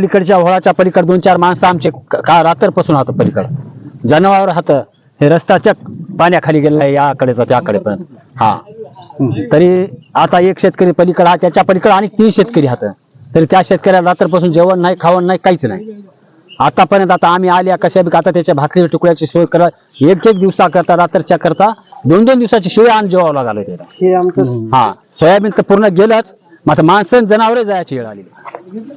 पलीकडच्या होळाच्या पलीकडे दोन चार माणसं आमचे क- रात्रपासून होतं पलीकडं. जनावर हात हे रस्त्याच्या पाण्याखाली गेलेलं आहे याकडेच त्याकडे पण हा. तरी आता एक शेतकरी पलीकडे हा त्याच्या पलीकडे आणि तीन शेतकरी हात तरी त्या शेतकऱ्याला रात्रपासून जेवण नाही खावण नाही काहीच नाही. आतापर्यंत आता आम्ही आल्या कशा बी आता त्याच्या भाकरी तुकड्याची सोय करा एक एक दिवसा करता रात्रच्या करता दोन दोन दिवसाची शिवाय आणि जेवावं लागलं त्याला. हा. सोयाबीन तर पूर्ण गेलंच. मग आता माणसं जनावरे जायची वेळ आली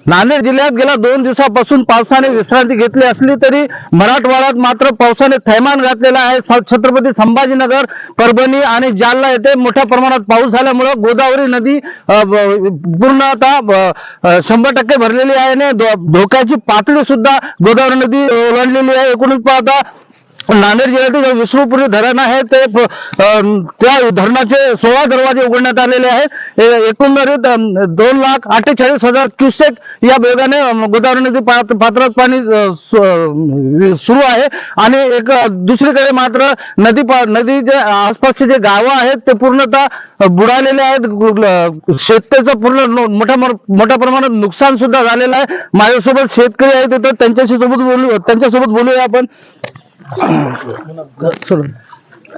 नांदेड जिल्ह्यात गेल्या दोन दिवसापासून पावसाने विश्रांती घेतली असली तरी मराठवाड्यात मात्र पावसाने थैमान घातलेला आहे. छत्रपती संभाजीनगर परभणी आणि जालना येथे मोठ्या प्रमाणात पाऊस झाल्यामुळे गोदावरी नदी पूर्ण आता शंभर टक्के भरलेली आहे आणि धोक्याची पातळी सुद्धा गोदावरी नदी ओलांडलेली आहे. एकूणच पाहता नांदेड जिल्ह्यातील जे विष्णुपुरी धरण आहे ते त्या धरणाचे सोळा दरवाजे उघडण्यात आलेले आहेत. एकंदरीत दोन लाख अठ्ठेचाळीस हजार क्युसेक या वेगाने गोदावरी नदी पात- पात्रात पाणी सुरू आहे. आणि एक दुसरीकडे मात्र नदी पा- नदी जे आसपासचे जे गावं आहेत ते पूर्णतः बुडालेले आहेत. शेतकऱ्याचं पूर्ण मोठ्या मोठ्या प्रमाणात नुकसान सुद्धा झालेलं आहे. माझ्यासोबत शेतकरी आहेत तिथं त्यांच्याशी सोबत बोलू त्यांच्यासोबत बोलूया आपण.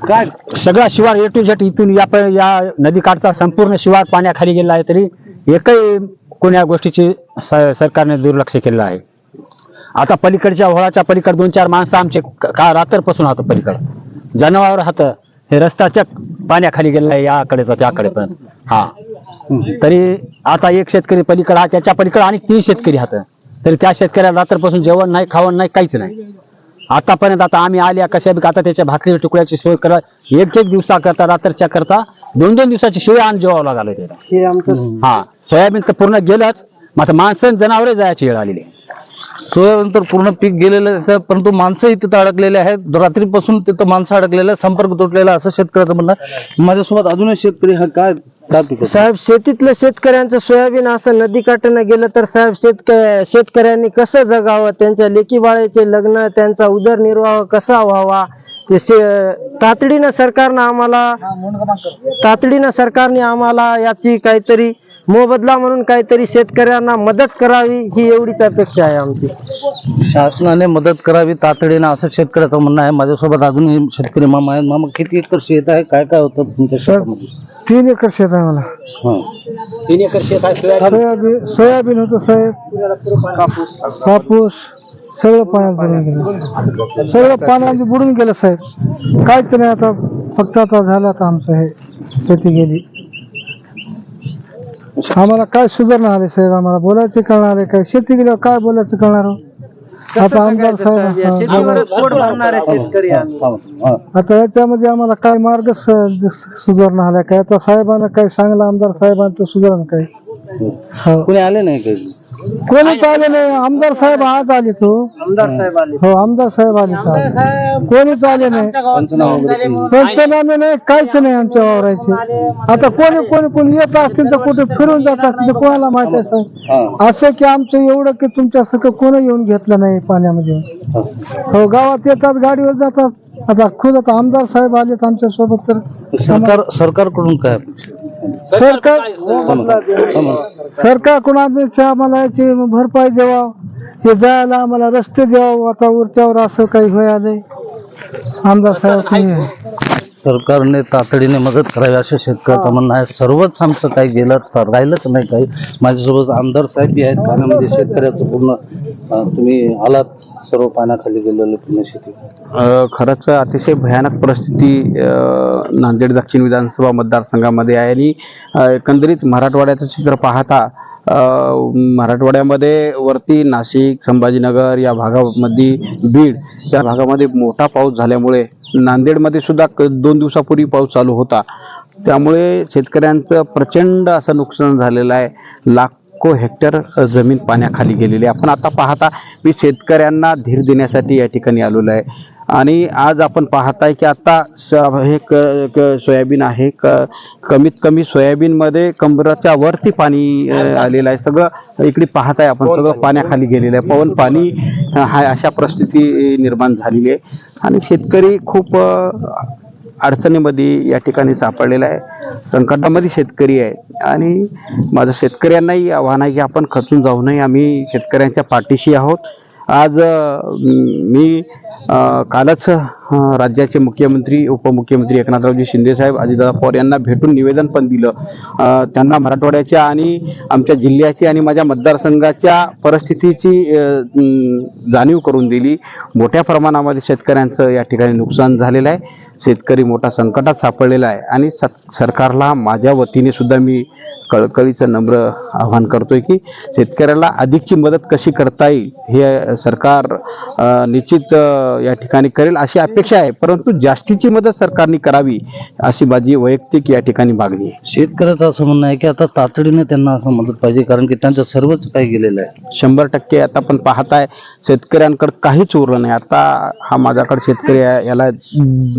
काय सगळा शिवार ए टू झेड इथून या प- या नदीकाठचा संपूर्ण शिवार पाण्याखाली गेला आहे तरी एकही कोण्या गोष्टीची स- सरकारने दुर्लक्ष केलेलं आहे. आता पलीकडच्या होळाच्या पलीकड दोन चार माणसं आमचे क- का रात्रपासून होतं पलीकड. जनावर हात हे रस्त्याच्या पाण्याखाली गेलेलं आहे याकडेचा त्याकडे पण. हा. तरी आता एक शेतकरी पलीकडे हा त्याच्या पलीकडे आणि तीन शेतकरी हात तरी त्या शेतकऱ्याला रात्रपासून जेवण नाही खावण नाही काहीच नाही. आतापर्यंत आता आम्ही आल्या कशा बी आता त्याच्या भाकरी तुकड्याची सोय करा एक एक दिवसा करता रात्रच्या करता दोन दोन दिवसाची शिवाय आणि जेवावं लागलं त्याला हे आमचं हा सोयाबीन तर पूर्ण गेलंच मग आता माणसं जनावरे जायची वेळ आलेली आहे. सोयाबीन तर पूर्ण पीक गेलेलं आहे परंतु माणसंही तिथं अडकलेले आहेत रात्रीपासून तिथं माणसं अडकलेलं आहे संपर्क तुटलेला असं शेतकऱ्याचं म्हणणं आहे. माझ्यासोबत अजूनही शेतकरी हा काय? साहेब शेतीतलं शेतकऱ्यांचं सोयाबीन असं नदी काठानं गेलं तर साहेब शेतक शेतकऱ्यांनी कसं जगावं त्यांच्या लेकी बाळाचे लग्न त्यांचा उदरनिर्वाह कसा व्हावा ते शे- तातडीनं सरकारनं आम्हाला तातडीनं सरकारने आम्हाला याची काहीतरी मोबदला म्हणून काहीतरी शेतकऱ्यांना मदत करावी ही एवढीच अपेक्षा आहे आमची. शासनाने मदत करावी तातडीनं असं शेतकऱ्याचं म्हणणं आहे. माझ्यासोबत अजूनही शेतकरी मामा आहेत. मामा किती एकर शेत आहे? काय काय होतं तुमच्या शेतामध्ये? तीन एकर शेत आहे मला. हा. तीन एकर शेत आहे सोयाबीन? सोयाबीन सोयाबीन होतं साहेब कापूस. सगळं पाण्यात बुडून गेलं. सगळं पाण्यात बुडून गेलं साहेब काहीच नाही आता. फक्त आता झालं आता आमचं हे शेती गेली. आम्हाला काय सुधारणा आले साहेब? आम्हाला बोलायचे कळणार आहे काय शेती गेल्यावर काय बोलायचं कळणार हो? आता आमदार साहेब हा. आता याच्यामध्ये आम्हाला काय मार्ग स- सुधारणा आलाय काय? आता साहेबांना काय सांगलं आमदार साहेबांना तर सुधारणा काय? हो. कोणी आले नाही काही कोणीच आले नाही. आमदार साहेब आज आले तो. आमदार साहेब आले. हो आमदार साहेब आले तर. कोणीच आले नाही. पंचनामा नाही काहीच नाही आमच्या वावरायचे. आता कोणी कोणी कोणी येत असतील तर कुठे फिरून जात असतील तर कोणाला माहीत हा, असं की आमचं एवढं की तुमच्या सगळं कोणी येऊन घेतलं नाही पाण्यामध्ये? हा. हो गावात येतात गाडीवर जातात. आता खुद आता आमदार साहेब आलेत आमच्यासोबत तर. सरकार सरकारकडून काय? सरकार. सरकारकडून अपेक्षा आम्हाला याची भरपाई द्यावा. हे जायला आम्हाला रस्ते द्यावं. आता वरच्यावर असं काही व्हायलंय आमदार साहेब सरकारने तातडीने मदत करावी असं शेतकऱ्याचं म्हणणं आहे. सर्वच आमचं काही गेलं तर राहिलंच नाही काही. माझ्यासोबत आमदार साहेब बी आहेत पाण्यामध्ये शेतकऱ्याचं पूर्ण तुम्ही आलात सर्व पाण्याखाली गेलेलं पूर्ण शेती खरंच अतिशय भयानक परिस्थिती नांदेड दक्षिण विधानसभा मतदारसंघामध्ये आहे आणि एकंदरीत मराठवाड्याचं चित्र पाहता मराठवाड्यामध्ये वरती नाशिक संभाजीनगर या भागामध्ये बीड या भागामध्ये मोठा पाऊस झाल्यामुळे नांदेडमध्ये सुद्धा क- दोन दिवसापूर्वी पाऊस चालू होता. त्यामुळे शेतकऱ्यांचं प्रचंड असं नुकसान झालेलं आहे. लाख हेक्टर जमीन पाण्याखाली गेलेली आहे. आपण आता पाहता मी शेतकऱ्यांना धीर देण्यासाठी या ठिकाणी आलेलो आहे. आणि आज आपण पाहताय की आता स हे क क- सोयाबीन आहे. क कमीत कमी सोयाबीनमध्ये कमराच्या वरती पाणी आलेलं आहे. सगळं इकडे पाहताय आपण. सगळं पाण्याखाली गेलेलं आहे. पवन पाणी हा अशा परिस्थिती निर्माण झालेली आहे. आणि शेतकरी खूप अडचणीमध्ये या ठिकाणी सापडलेला आहे. संकटामध्ये शेतकरी आहे आणि माझं शेतकऱ्यांनाही आव्हान आहे की आपण खचून जाऊ नये. आम्ही शेतकऱ्यांच्या पाठीशी आहोत. आज मी कालच राज्याचे मुख्यमंत्री उपमुख्यमंत्री एकनाथरावजी शिंदेसाहेब अजितदादा पवार यांना भेटून निवेदन पण दिलं. त्यांना मराठवाड्याच्या आणि आमच्या जिल्ह्याची आणि माझ्या मतदारसंघाच्या परिस्थितीची जाणीव करून दिली. मोठ्या प्रमाणामध्ये शेतकऱ्यांचं या ठिकाणी नुकसान झालेलं आहे. शेतकरी मोठा संकटात सापडलेला आहे. आणि स- सरकारला माझ्या वतीने सुद्धा मी कळकळीचं नम्र आवाहन करतोय की शेतकऱ्याला अधिकची मदत कशी करता येईल हे सरकार निश्चित या ठिकाणी करेल अशी अपेक्षा आहे. परंतु जास्तीची मदत सरकारने करावी अशी माझी वैयक्तिक या ठिकाणी मागणी आहे. शेतकऱ्याचं असं म्हणणं आहे की आता तातडीने त्यांना असं मदत पाहिजे कारण की त्यांचं सर्वच काही गेलेलं आहे. शंभर टक्के आता पण पाहताय शेतकऱ्यांकडे काहीच उरलं नाही. आता हा माझ्याकडे शेतकरी आहे याला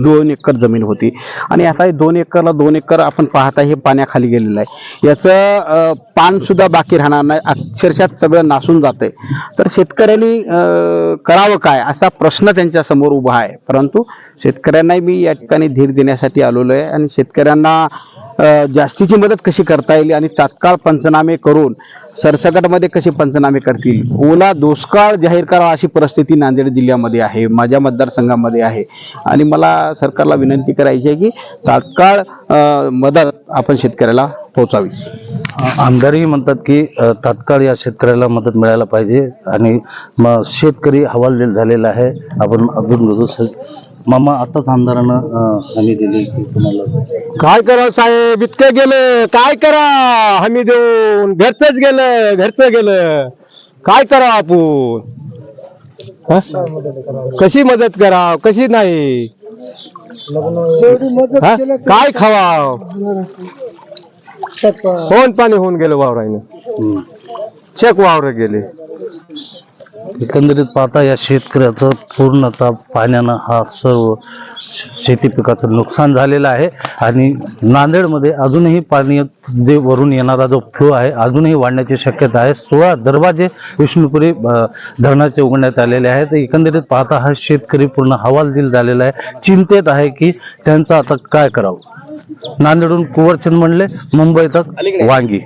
दोन एकर जमीन होती. आणि आता हे दोन एकरला दोन एकर आपण पाहताय हे पाण्याखाली गेलेलं आहे. याचं त्याचं पान सुद्धा बाकी राहणार नाही. अक्षरशः सगळं नासून जातंय. तर शेतकऱ्यांनी करावं काय असा प्रश्न त्यांच्यासमोर उभा आहे. परंतु शेतकऱ्यांनाही मी या ठिकाणी धीर देण्यासाठी आलेलो आहे आणि शेतकऱ्यांना जास्तीची मदत कशी करता येईल आणि तात्काळ पंचनामे करून सरसकटमध्ये कसे पंचनामे करतील? ओला दुष्काळ जाहीर करावा अशी परिस्थिती नांदेड जिल्ह्यामध्ये आहे माझ्या मतदारसंघामध्ये आहे. आणि मला सरकारला विनंती करायची आहे की तात्काळ मदत आपण शेतकऱ्याला पोहोचावी. आमदारही म्हणतात की तात्काळ या शेतकऱ्याला मदत मिळायला पाहिजे आणि मग शेतकरी हवालदिल झालेला आहे. आपण साहेब मामा आताच आमदारानं हमी दिली की तुम्हाला काय करा साहेब? इतकं गेलं काय करा? हमी देऊन घरचंच गेलं. घरचं गेलं. काय करा आपण? कशी मदत करा कशी नाही? काय खावा कोण पाणी होऊन गेलं हम्म. चेक वावर गेले. एकंदरीत पाहता या शेतकऱ्याचं पूर्णतः पाण्यानं हा सर्व शेती पिकाचं नुकसान झालेलं आहे. आणि नांदेडमध्ये अजूनही पाणी जे वरून येणारा जो फ्लो आहे अजूनही वाढण्याची शक्यता आहे. सोळा दरवाजे विष्णुपुरी धरणाचे उघडण्यात आलेले आहेत. एकंदरीत पाहता हा शेतकरी पूर्ण हवालदिल झालेला आहे. चिंतेत आहे की त्यांचं आता काय करावं? नांदेडहून कुवरचंद म्हणले मुंबई तक वांगी.